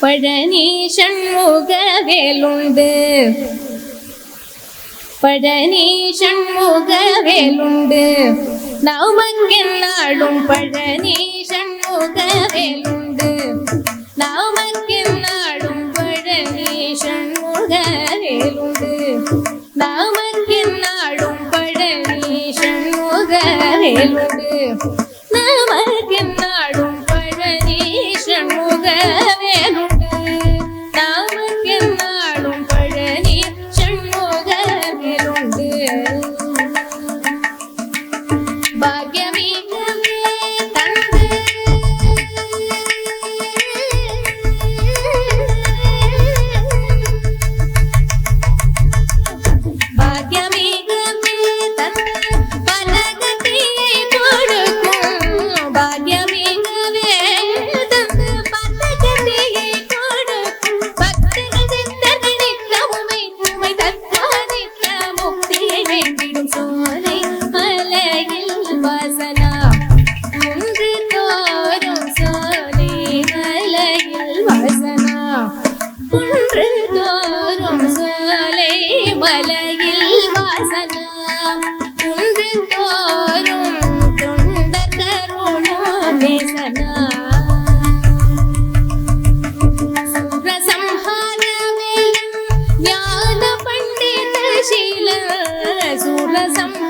பழனி சண்முகவேலுண்டு பழனி சண்முகவேலுண்டு நாமக்கென்னாடும் பழனி சண்முகவேலுண்டு நாமக்கென்னாடும் பழனி சண்முகவேலுண்டு நாமக்கென்னாடும் பழனி சண்முகவேலுண்டு நாமக்கென்னாடும் கண்டிடும் சோலை மலையில் வாசனா முங்கு தோறும் சோலை மலையில் வாசனா ஒன்று தோறும் சோலை மலையில் வாசனா ஒன்று தோறும் தொண்டர் கருணம் பேசனா சுரசம்ஹாரமே ஞான பண்டித சீலம் as I'm